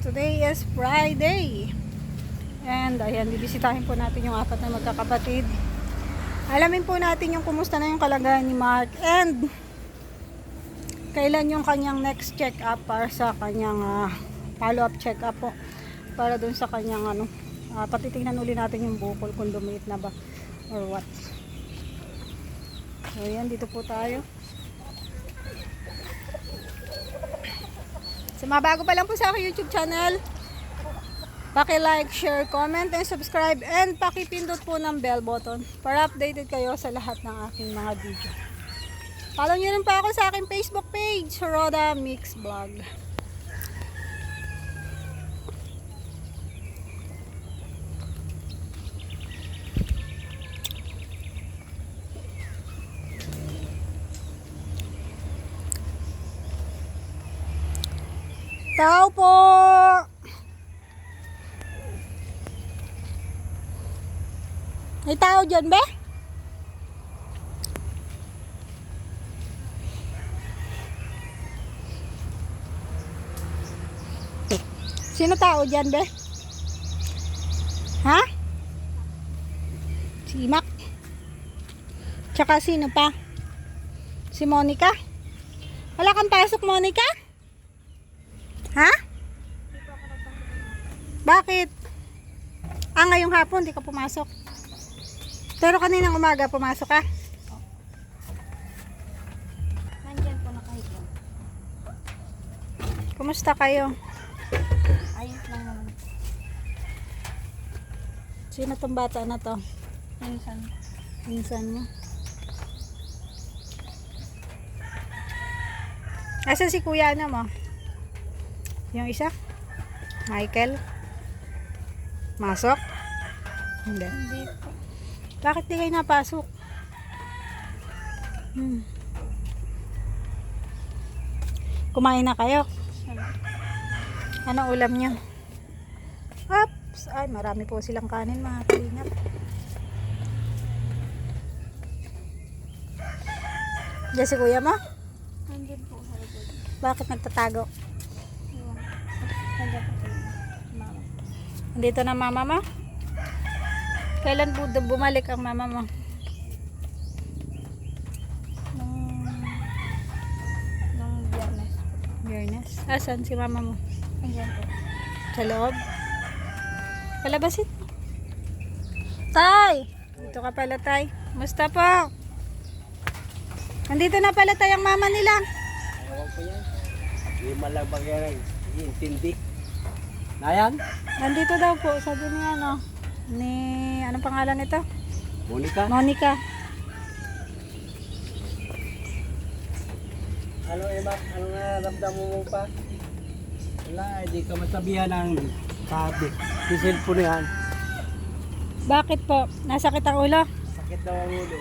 Today is Friday. And ayan, bibisitahin po natin yung apat na magkakapatid. Alamin po natin yung kumusta na yung kalagayan ni Mark and kailan yung kanyang next check-up para sa kanyang ah, follow-up check-up po para dun sa kanyang ano, uh, patitingnan uli natin yung bukol kung dumiit na ba or what. So ayan, dito po tayo. Sa mga bago pa lang po sa aking YouTube channel, paki-like, share, comment, and subscribe, and paki-pindot po ng bell button para updated kayo sa lahat ng aking mga video. Follow nyo rin pa ako sa aking Facebook page, Roda Mix Vlog. Tao po! May tao dyan, be? Sino tao dyan, be? Ha? Si Mac? Tsaka sino pa? Si Monica? Wala kang pasok, Monica? Ha? Bakit? Ah, ngayong hapon, di ka pumasok. Pero kaninang umaga, pumasok ka? Nandyan po na kayo. Kumusta kayo? Ayos lang naman. Sino tong bata na to? Minsan. Minsan mo. Asan si kuya na mo? Yung isa? Michael? Masok? Hindi. Hindi po. Bakit di kayo napasok? Hmm. Kumain na kayo? Ano ulam nyo? Oops! Ay, marami po silang kanin mga kalingap. Diyan si kuya mo? Nandyan po. Bakit nagtatago? Iwan. Nandyan po kayo. Mama. Dito na mama mo? Kailan bumalik ang mama mo? Nung... Nung biyernes. Biyernes. Asan si mama mo? Nandyan po. Sa loob? Palabasin. Tay! Dito ka pala, Tay. Musta po? Nandito na pala tay ang mama nila. Ewan ko yan. Hindi man lang bagay intindi. Nayan? Nandito daw po, sabi ni ano, ni, anong pangalan nito? Monica? Monica. Ano Emak? Ano nga ramdam mo pa? Wala, hindi ka masabihan ng sabi. Yung cellphone yan. Bakit po? Nasakit ang ulo? Sakit daw ang ulo.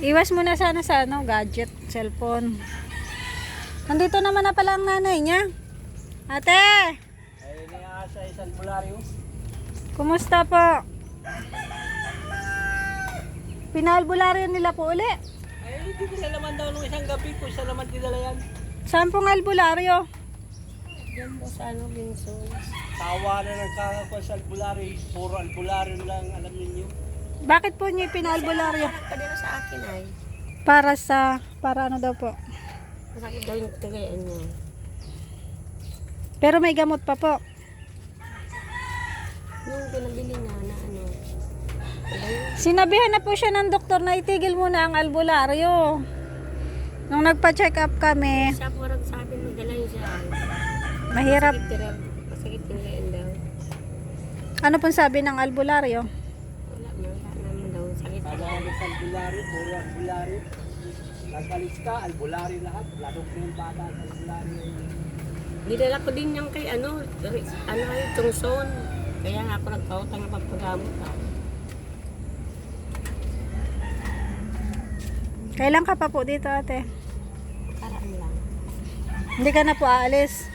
Iwas mo na sana sa ano, gadget, cellphone. Nandito naman na pala ang nanay niya. Ate! Ay, niya sa isang bularyo. Kumusta po? Pinalbularyo nila po uli. Ay, hindi nila naman daw nung isang gabi ko isa naman dinala yan. Saan pong albularyo? Diyan po sa ano, Binson. Tawa na ng kakakuha sa albularyo. Puro albularyo lang alam ninyo. Bakit po niyo pinalbularyo? Pa din sa akin ay. Para sa, para ano daw po? Masakit daw yung tagayan niya. Pero may gamot pa po. Yung pinabili niya na ano. Sinabihan na po siya ng doktor na itigil muna ang albularyo. Nung nagpa-check up kami, Siya po rin sabi mo, dalayin siya. mahirap. Masakit yung gayan daw. Ano pong sabi ng albularyo? Wala mo, wala naman daw. Sakit Tawa na sa albularyo, puro albularyo. Nagalis ka, albularyo lahat. Lalo ko yung bata sa albularyo. Dinala ko din yung kay ano, ano ay tungson. Kaya nga ako nagpautang ng pagpagamot. ah. Kailan ka pa po dito ate? Paraan lang. Hindi ka na po aalis?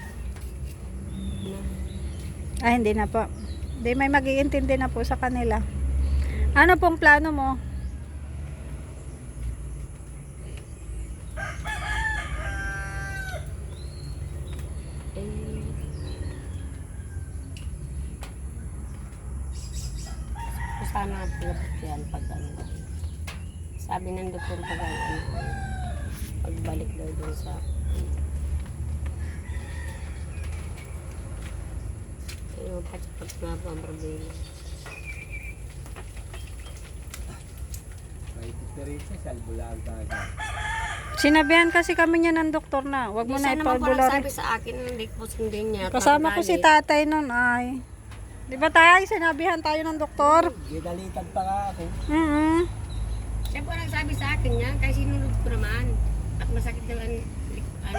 Ah, hindi na po. Hindi, may mag-iintindi na po sa kanila. Ano pong plano mo? sana pilapot yan pag ano. Sabi ng doktor pag ano, pagbalik daw dun sa Ayun, patsapat nga po ang problema. May diferensya sa albulaga. Sinabihan kasi kami niya ng doktor na, wag mo Hindi na naman ipalbulary. nagsabi sa akin, hindi po sundin niya. Kasama ko si tatay nun ay. Di ba tay, sinabihan tayo ng doktor? Ginalitan pa nga ako. Mm Siya po nagsabi sa akin yan, kasi sinunod ko naman. At masakit daw ang ano.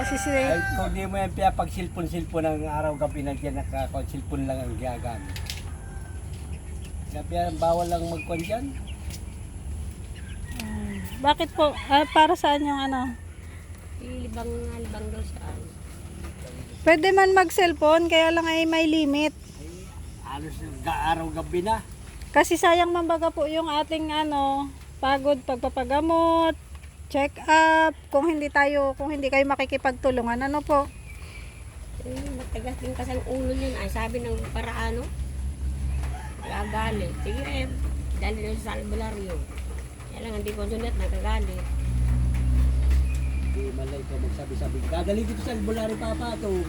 Kasi si... Ay, kung di mo yan pag silpon-silpon ng araw gabi na dyan, nakakon-silpon lang ang gagamit. Sabi yan, bawal lang magkon dyan. Bakit po? Ah, para saan yung ano? Libang nga, libang daw siya. Pwede man mag-cellphone, kaya lang ay may limit. Alos ga araw gabi na. Kasi sayang mambaga po yung ating ano, pagod pagpapagamot, check up, kung hindi tayo, kung hindi kayo makikipagtulungan, ano po? Eh, matagas din kasi ang ulo yun. Ay, sabi ng paraano, gagalit. Sige eh, dali na sa albularyo. Kaya lang, hindi ko sunod, nagagalit. Di malay ko magsabi-sabi. Dadali dito sa albulari papa to.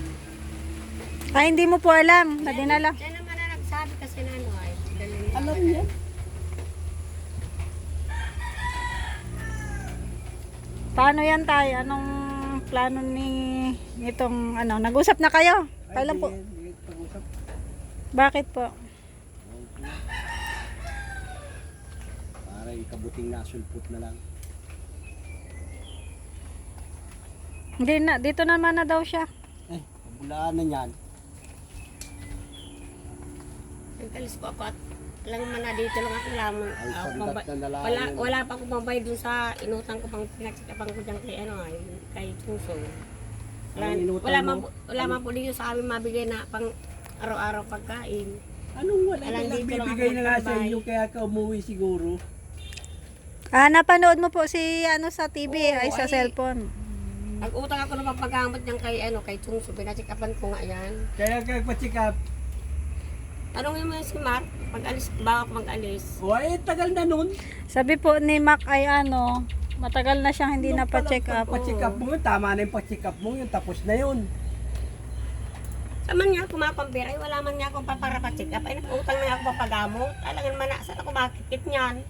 Ay, hindi mo po alam, na dinala. Siya naman na nagsabi kasi na ano ay, dali na. Alam niya. Paano yan tayo? Anong plano ni itong ano? Nag-usap na kayo? Kailan po? Pag-usap. Bakit po? Para ikabuting nasulpot na lang. Hindi na, dito naman na daw siya. Eh, bulaan na yan. Nagkalis po ako at alam mo na dito lang ako lamang. Ay, ako sandat pamba- na nalaman. wala, wala pa akong pambay dun sa inutang ko pang pinagsikapan ko dyan kay ano ay, kay Tungso. Wala, inutang wala, mo? man, po- wala man po dito sa amin mabigay na pang araw-araw pagkain. Anong wala? Alam, Alam, dito lang Nagbibigay ako na nga sa inyo kaya ka umuwi siguro. Ah, napanood mo po si ano sa TV Oo, ay sa ay. cellphone. Nag-utang ako ng pampagamot niyan kay ano kay Tungso, pinagsikapan ko nga yan. Kaya ka pa-check up. Tanongin mo yan si Mark, pag-alis, ako mag-alis. O ay, tagal na nun. Sabi po ni Mac ay ano, matagal na siyang hindi na pa-check up. Pa-check up mo yun. Tama na yung pa-check up mo yun. Tapos na yun. Saman nga kumapampira, ay wala man nga akong paparapacheck up, ay nag-utang na nga ako papagamot. Alangan man na, saan ako makikit niyan?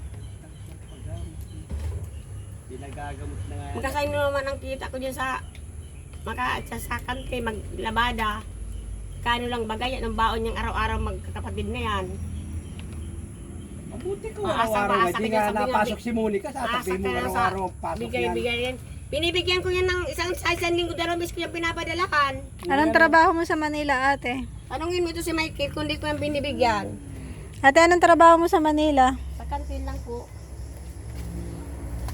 Pinagagamot na nga. Magkasayin naman ang kita ko dyan sa maka sa, sa kante, maglabada. Kano lang bagay, yan ang baon niyang araw-araw magkakapatid na yan. Mabuti ko araw-araw. Hindi nga napasok si Monica. Asa Sasabihin mo sa araw-araw pasok yan. bigay-bigay yan. Binibigyan ko yan ng isang sa isang linggo dalawang beses ko yan pinapadalakan. Anong trabaho mo sa Manila, ate? Tanungin mo ito si Michael kung di ko yan binibigyan. Ate, anong trabaho mo sa Manila? Sa kantin lang po.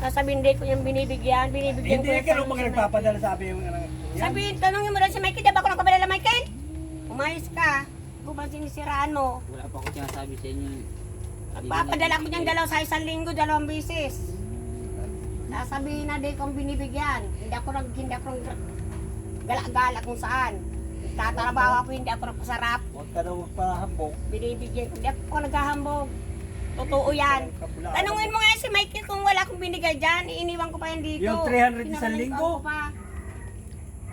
Sasabihin di ko yan binibigyan, binibigyan Hindi ko ka nung mga nagpapadala sabi yung ano. yan. Sabi, tanongin mo daw si Michael, di ba ako nagpapadala Michael? Umayos ka. Kung ba sinisiraan mo? Wala pa ako sinasabi sa inyo. Nagpapadala ko niyang dalaw sa isang linggo, dalawang beses. Sasabihin na di kong binibigyan. Hindi ako nag, hindi ako nag, gala-gala kung saan. Tatrabaho ako, hindi ako nagpasarap. Huwag ka na magpahambok. Binibigyan ko, hindi ako naghahambog. Totoo yan. Tanungin mo nga si Michael kung wala akong binigay dyan, iiniwan ko pa yan dito. Yung 300 isang Pinabalik linggo? ko pa.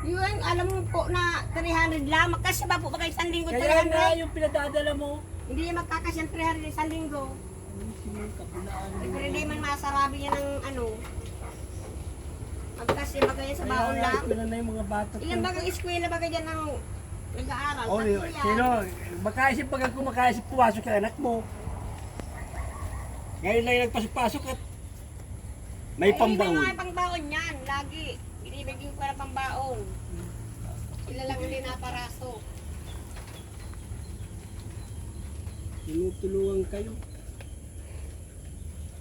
Yun, alam mo po na 300 lang. Magkasya ba po ba kayo isang linggo Kaya 300? nga yung pinadadala mo. Hindi magkakasya ang 300 isang linggo. Pero hindi man masarabi yan ng ano. Magkasya ba kayo sa baon Kaya lang? na yung mga bata. Ilan ba ang eskwela ba kayo dyan ng nag-aaral? Oh, Tatlo yan. sino? Makaisip pag kung makaisip pumasok sa anak mo. Ngayon lang yung nagpasok-pasok at may Ay, pambaon. May mga pangbaon yan, lagi. Binibigyan ko na pambaon. Sila lang hindi naparaso. Tinutulungan kayo.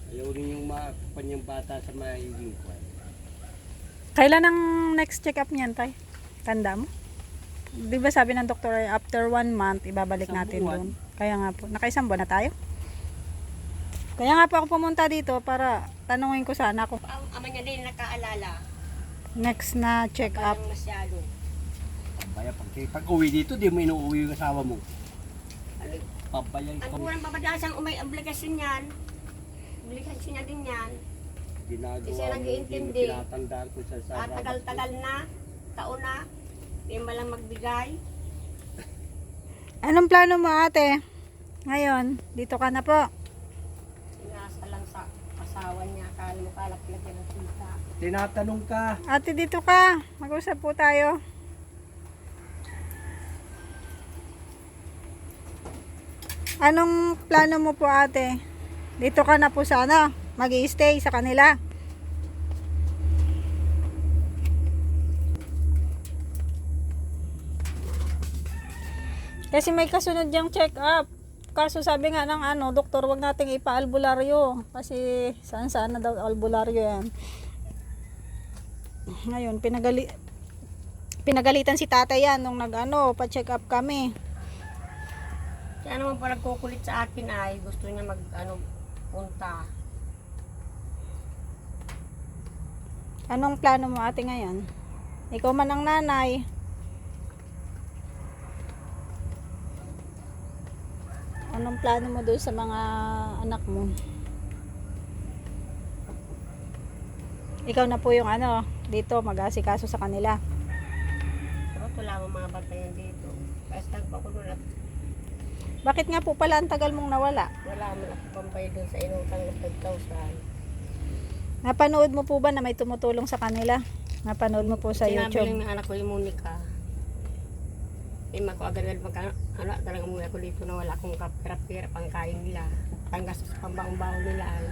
Ayaw rin yung mga kanyang bata sa maiging kwan. Kailan ang next check-up niyan, tay? Tanda mo? Di ba sabi ng doktor ay after one month, ibabalik Isang natin buwan. doon. Kaya nga po. Nakaisang buwan na tayo? Kaya nga po ako pumunta dito para tanungin ko sana kung Ang ama niya din nakaalala. next na check-up. Parang masyado. Kaya pag, pag uwi dito, di mo inuuwi yung asawa mo. Ano, Pabayay Ang ko. unang papadala siyang umay obligasyon yan. Obligasyon niya din yan. Ginagawa mo, nag-iintindi. Hindi mo tinatandaan ko sa At sarap. tagal-tagal na, taon na, hindi mo lang magbigay. Anong plano mo ate? Ngayon, dito ka na po. Inasa lang sa kala mo kalap lagyan ng kita. Tinatanong ka. Ate, dito ka. Mag-usap po tayo. Anong plano mo po ate? Dito ka na po sana. mag stay sa kanila. Kasi may kasunod yung check up. Kaso sabi nga ng ano, doktor, wag nating ipa-albularyo. Kasi saan saan na daw albularyo yan. Ngayon, pinagali pinagalitan si tatay yan nung nag-ano, pa-check up kami. Kaya naman pa nagkukulit sa akin ay gusto niya mag ano, punta. Anong plano mo ate ngayon? Ikaw man ang nanay. Anong plano mo doon sa mga anak mo? Ikaw na po yung ano, dito mag-asikaso sa kanila. Pero wala mo mga bantayan dito. Kaya stag pa ko doon at Bakit nga po pala ang tagal mong nawala? wala mo na pampay doon sa inutang ng 5,000. Napanood mo po ba na may tumutulong sa kanila? Napanood mo po sa Sinabi YouTube? lang ng anak ko yung Monica. Eh, mako agad-agad magka, ano, talaga umuwi ako dito na wala akong kapira-pira pang kain nila. Panggas sa pambaong-baon nila. Ay.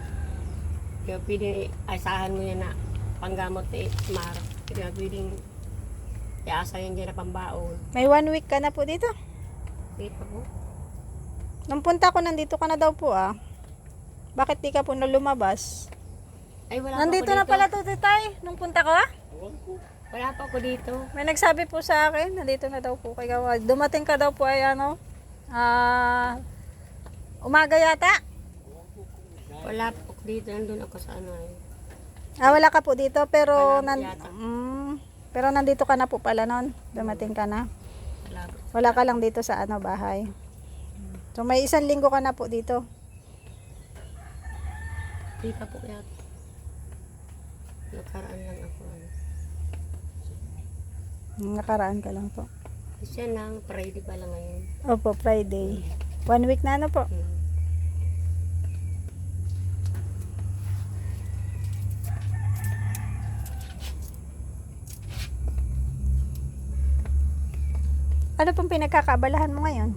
Kaya pwede, asahan mo yan na panggamot ni Mar. Kaya pwedeng iasa yan dyan na pambaon. May one week ka na po dito? Di pa po. Nung punta ko, nandito ka na daw po ah. Bakit di ka po na lumabas? Ay, wala Nandito ako na dito. pala to, Titay, nung punta ko ah. Wala pa ako dito. May nagsabi po sa akin, nandito na daw po kay Gawa. Dumating ka daw po ay ano, ah, umaga yata. Wala pa ako dito. Nandun ako sa ano eh. Ah, wala ka po dito, pero, Wala nan yata. mm, pero nandito ka na po pala noon. Dumating ka na. Wala ka lang dito sa ano, bahay. So may isang linggo ka na po dito. Di pa po yata. Nakaraan lang ako. Ano. Nakaraan ka lang po. Siya lang, Friday pa lang ngayon. Opo, Friday. One week na ano po. Hmm. Ano pong pinagkakaabalahan mo ngayon?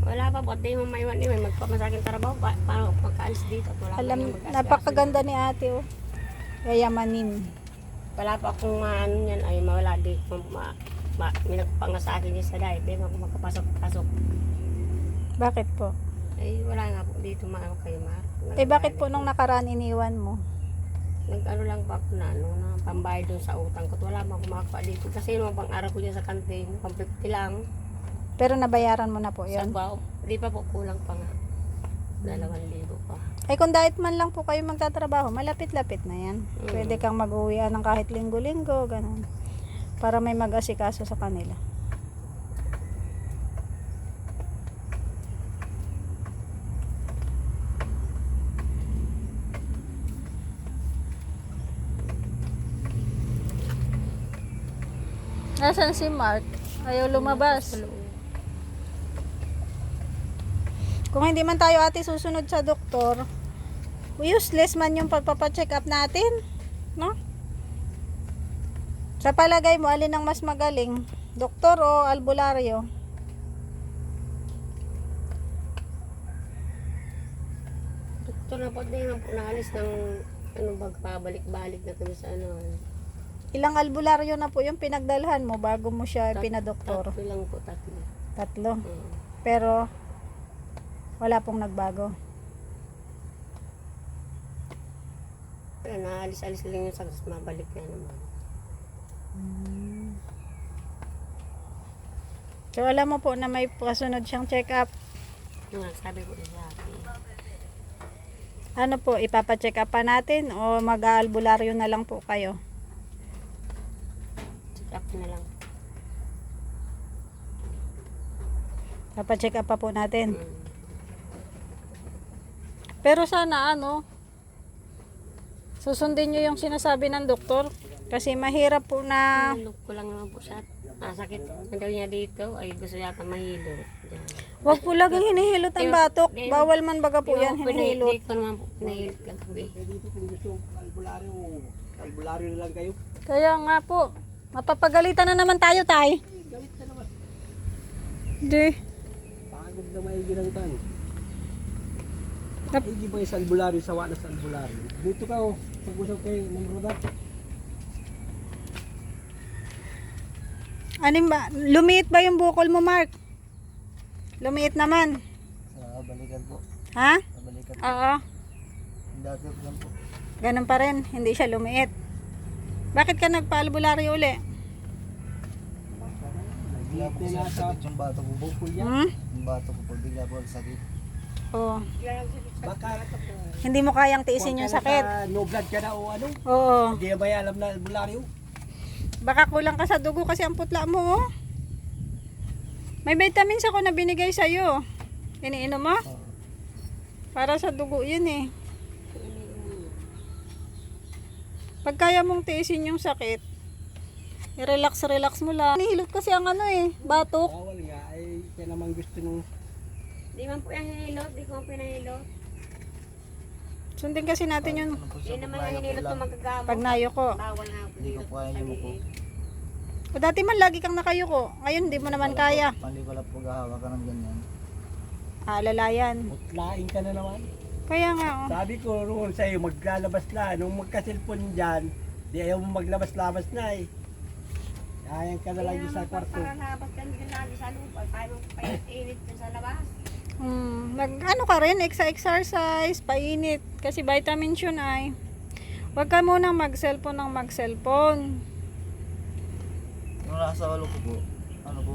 Wala pa po, di mo maiwan ni may magpamasakin trabaho pa, paano magkaalis dito. Wala Alam, napakaganda ni ate oh. Yayamanin. Wala pa akong maano yan, ay mawala di ko ma, ma, may nagpanga sa akin yung sa dahil, di ako makapasok-pasok. Bakit po? Ay wala nga po dito maano kayo ma. Eh bakit po nung nakaraan iniwan mo? Nag ano lang pa ako na ano, na pambayad dun sa utang ko. Wala mo ako makakuha dito. Kasi yung pang araw ko dyan sa kantin, pang 50 lang. Pero nabayaran mo na po Sa yun. baw, di pa po kulang pa nga. Dalawang libo pa. Ay kung dahit man lang po kayo magtatrabaho, malapit-lapit na yan. Mm. Pwede kang mag-uwi ng kahit linggo-linggo, ganun. Para may mag-asikaso sa kanila. Nasaan si Mark? Ayaw lumabas. Kung hindi man tayo ate susunod sa doktor, useless man yung pagpapacheck up natin. No? Sa palagay mo, alin ang mas magaling? Doktor o albularyo? Ito na po din naalis ng ano bag pabalik-balik na kami sa ano. Ilang albularyo na po yung pinagdalhan mo bago mo siya Tat- pinadoktor? Tatlo lang po, tatlo. Tatlo. Mm. Pero, wala pong nagbago. Kaya naalis-alis lang yung sagas, mabalik na naman. So, alam mo po na may kasunod siyang check up. Yung nga, sabi ko akin. Ano po, ipapacheck up pa natin o mag-aalbularyo na lang po kayo? Check up na lang. Papacheck up pa po natin. Pero sana ano, susundin nyo yung sinasabi ng doktor. Kasi mahirap po na, ko lang naman po siya. Masakit ang daw niya dito. Ay gusto yata mahilo. Diyan. wag po laging hinihilot ang batok. Bawal man baga po yan, hinihilot. Hindi ko naman po pinahilot kagabi. Albularyo, na lang kayo. Kaya nga po, mapapagalitan na naman tayo, tay. Galit na naman. Di. Pagod na may ginangtan. Nap- Hindi ba yung sa albularyo, sawa na sa albularyo? Dito ka oh, pag-usap kayo ng roda. Anim ba? Lumiit ba yung bukol mo, Mark? Lumiit naman. Sa balikan po, Ha? sa balikan. Oo. Dati ko lang po. Ganun pa rin. Hindi siya lumiit. Bakit ka nagpa-albularyo uli? Bigla po siya sakit yung bato ko. Bukol yan. Hmm? Yung bato ko po, bigla po sakit. Oo. Baka Hindi mo kayang tiisin yung sakit. No blood ka na o ano? Oo. Hindi ba alam na albularyo? Baka kulang ka sa dugo kasi ang putla mo, oh. May vitamins ako na binigay sa'yo. Iniinom mo? Para sa dugo yun eh. Pag kaya mong tiisin yung sakit, i-relax, relax mo lang. Nihilot kasi ang ano eh, batok. Bawal nga, ay kaya naman gusto nung Di man po yung hinilot. Di ko pinahilot. Sundin kasi natin yun Di naman yung hinilot ko magagamot. pag nayo ko. Bawal. Hindi ko po kaya yung ko. O dati man lagi kang nakayuko. Ngayon hindi mo naman kaya. Pandi ko lang po gahawa ka ng ganyan. Alalayan. putlain ka na naman. Kaya nga oh. Sabi ko roon sa iyo, maglalabas na. Nung magka-cellphone dyan, di ayaw mo maglabas-labas na eh. Ayan ka na lang dyan sa kwarto. Para nabas ka din lagi sa lupa. Tayo mo painit ka sa labas. Hmm, nag ano ka rin, exercise, painit. Kasi vitamins yun ay. Huwag ka munang mag-cellphone ng mag-cellphone. Nung nasa walo ko po, ano po,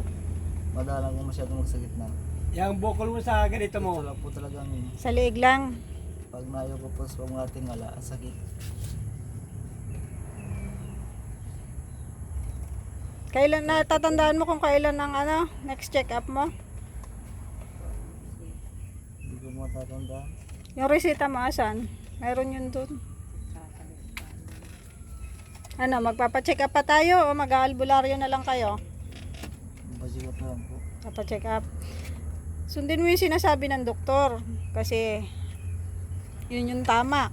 madalang ko masyadong magsakit na. Yung bukol mo sa ganito mo. Ito lang po talagang yun. Sa liig lang. Pag nayo ko po sa mga tingala, ang sakit. Kailan natatandaan mo kung kailan ang ano, next check-up mo? Matatandaan. Yung resita mo asan? Meron yun dun. Ano, magpapacheck up pa tayo o mag-aalbularyo na lang kayo? Basikat na lang po. Papacheck up. Sundin mo yung sinasabi ng doktor. Kasi, yun yung tama.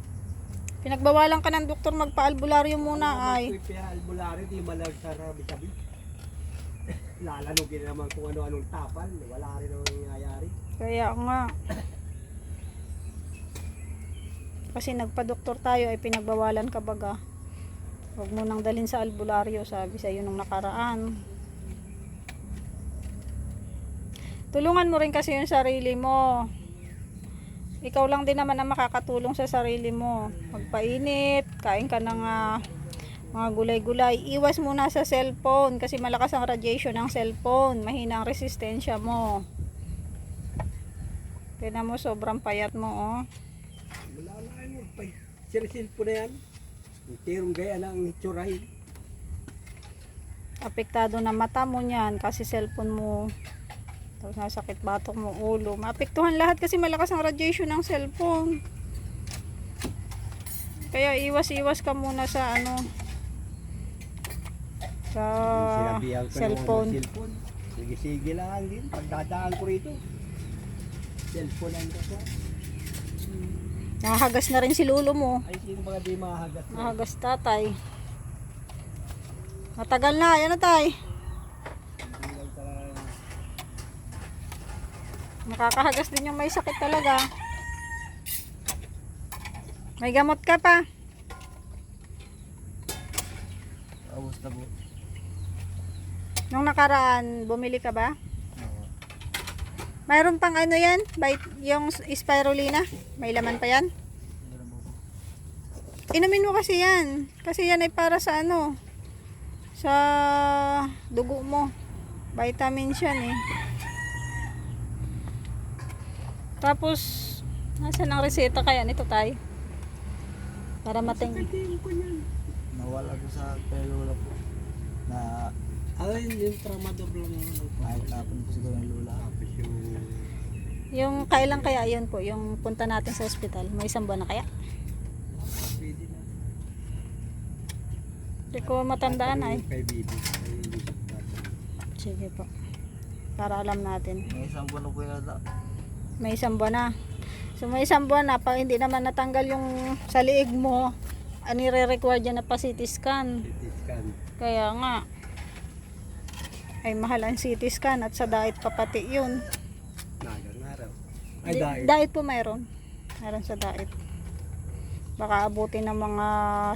Pinagbawalan ka ng doktor magpa-albularyo muna ay. Kaya albularyo, di malag sa rabi-sabi. Lalanogin naman kung ano-anong tapal. Wala rin ang nangyayari. Kaya nga. Kasi nagpa-doktor tayo ay pinagbawalan ka baga. Huwag mo nang dalhin sa albularyo, sabi sa iyo nung nakaraan. Tulungan mo rin kasi yung sarili mo. Ikaw lang din naman ang makakatulong sa sarili mo. Magpainit, kain ka ng ah, mga gulay-gulay. Iwas muna sa cellphone kasi malakas ang radiation ng cellphone. Mahina ang resistensya mo. Tingnan mo, sobrang payat mo, oh. Wala na ano. Pag sirisil po na yan. Tirong gaya ng itsuray. Apektado na mata mo niyan kasi cellphone mo. Tapos nasakit batok mo, ulo. Maapektuhan lahat kasi malakas ang radiation ng cellphone. Kaya iwas-iwas ka muna sa ano sa ko cellphone. cellphone. Sige-sige lang din. Pagdadaan ko rito. Cellphone ang kasi. Nahagas na rin si lulo mo. Ay, sino mga di mahagat na? Nahagas tatay. Matagal na, yan na tay. Nakakahagas din yung may sakit talaga. May gamot ka pa. Tapos na po. Nung nakaraan, bumili ka ba? Oo. Mayroon pang ano yan? Bite, yung spirulina? May laman pa yan? Inumin mo kasi yan. Kasi yan ay para sa ano? Sa dugo mo. Vitamins yan eh. Tapos, nasa ang reseta kaya nito tay? Para mating... Nawala ko sa pelula po. Na Ano yun yung tramador lang pa. Kahit tapon po siguro ng lula. Yung kailan kaya yun po, yung punta natin sa ospital? May isang buwan na kaya? Hindi ko matandaan ay. Sige po. Para alam natin. May isang buwan na po yata. May isang buwan na. So may isang buwan na, pag hindi naman natanggal yung sa liig mo, ano re-require dyan na pa CT scan. CT scan. Kaya nga, ay mahal ang CT scan at sa diet pa pati yun. Araw. Ay Di- dahil. Diet po mayroon. Mayroon sa diet. Baka abutin ng mga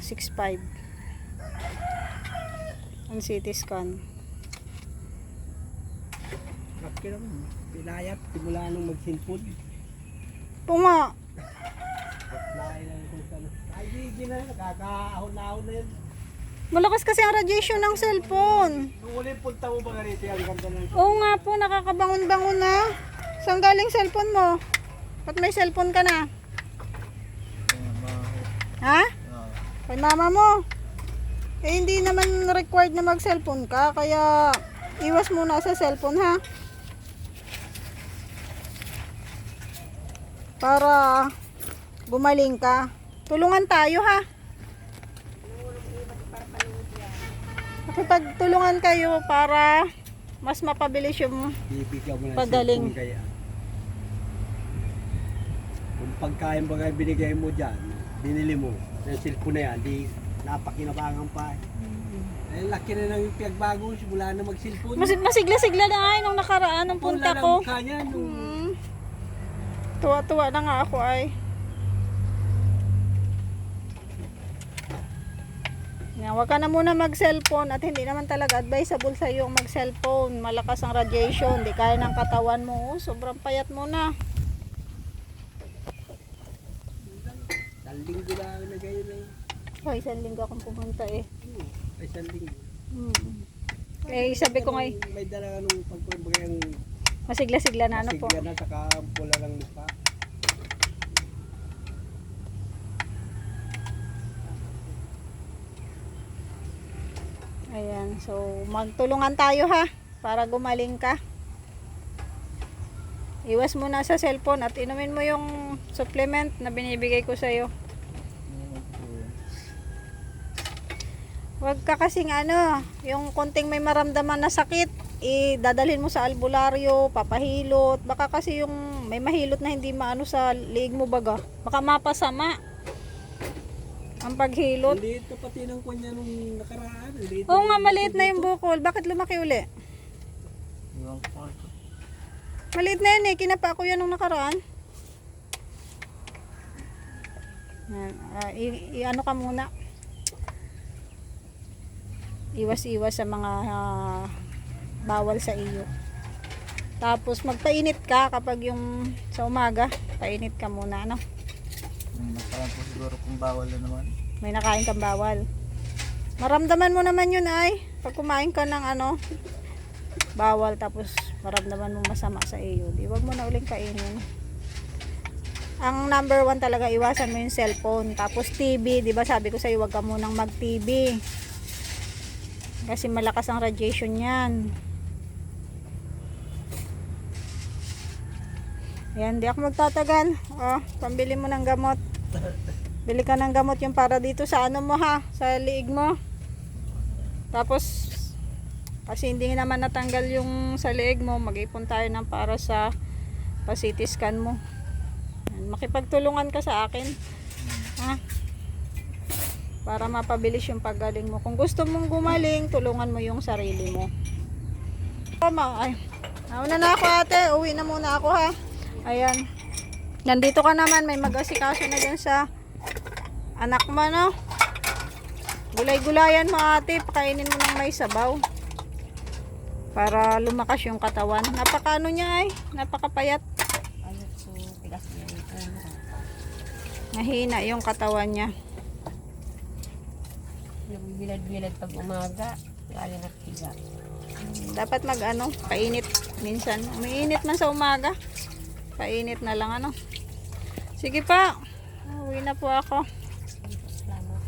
6.5 ang CT scan. Laki naman. Pinayat. Simula nung mag-sinpod. Po nga, Lain lang kung saan. Ay di, na. Nakakaahon-ahon na yun. malakas kasi ang radiation ng cellphone. Nung uli punta mo ba nga rito ang ganda ng Oo nga po, nakakabangon-bangon na. Saan galing cellphone mo? Ba't may cellphone ka na? Ha? Kay mama mo. Eh, hindi naman required na mag-cellphone ka, kaya iwas muna sa cellphone ha. Para gumaling ka. Tulungan tayo ha. Makipagtulungan kayo para mas mapabilis yung Bibigyan mo ng Pagaling. cellphone kaya. Pagkain ba kayo binigay mo dyan, binili mo, yung cellphone na yan, di napakinabangan pa. Eh, laki na nang pinagbago, simula na mag-cellphone. Mas, masigla-sigla na ay nung nakaraan ng punta Wala ko. mukha niya, nung Hmm. Tuwa-tuwa na nga ako ay. Yan, wag ka na muna mag-cellphone at hindi naman talaga advisable sa iyo mag-cellphone. Malakas ang radiation, di kaya ng katawan mo. Oh, sobrang payat mo na. Isang linggo na ganyan na yun. Ay, isang linggo akong pumunta eh. Hmm, Isang linggo. Hmm. Eh, sabi ko nga eh, May dala nung pagpapagay ang masigla-sigla na ano po. masigla na saka pula lang mukha. Ayan, so magtulungan tayo ha para gumaling ka. Iwas muna sa cellphone at inumin mo yung supplement na binibigay ko sa iyo. yun po yun. Huwag ka kasing ano, yung konting may maramdaman na sakit, idadalhin mo sa albularyo, papahilot. Baka kasi yung may mahilot na hindi maano sa liig mo baga. Baka mapasama ang paghilot. Maliit na pati ng kanya nung nakaraan. Maliit Oo nga, maliit na yung bukol. Bakit lumaki uli? Maliit na yan eh. Kinapa ko yan nung nakaraan. Yan, ah, i- i- ano ka muna. Iwas-iwas sa mga ah, bawal sa iyo. Tapos magpainit ka kapag yung sa umaga, painit ka muna, ano? May nakalan po siguro kung bawal na naman. May nakain kang bawal. Maramdaman mo naman yun ay pag kumain ka ng ano bawal tapos maramdaman mo masama sa iyo. Di wag mo na uling kainin. Ang number one talaga iwasan mo yung cellphone. Tapos TV, di ba sabi ko sa iyo wag ka munang mag TV. Kasi malakas ang radiation yan. Yan, di ako magtatagal. Oh, pambili mo ng gamot. Bili ka ng gamot yung para dito sa ano mo ha, sa liig mo. Tapos, kasi hindi naman natanggal yung sa liig mo, mag-ipon tayo ng para sa pa-CT scan mo. Makipagtulungan ka sa akin. Ha? Para mapabilis yung paggaling mo. Kung gusto mong gumaling, tulungan mo yung sarili mo. Tama, ay. Nauna na ako ate, uwi na muna ako ha. Ayan. Nandito ka naman, may mag-asikaso na dyan sa anak mo, no? Gulay-gulayan mo ate, pakainin mo ng may sabaw. Para lumakas yung katawan. Napaka ano niya ay, napakapayat. Yung ulo. Mahina yung katawan niya. Nagbilad-bilad pag umaga. Lalo na tiga. Dapat mag ano, painit minsan. Umiinit man sa umaga. Painit na lang ano. Sige pa. Uwi na po ako. Salamat.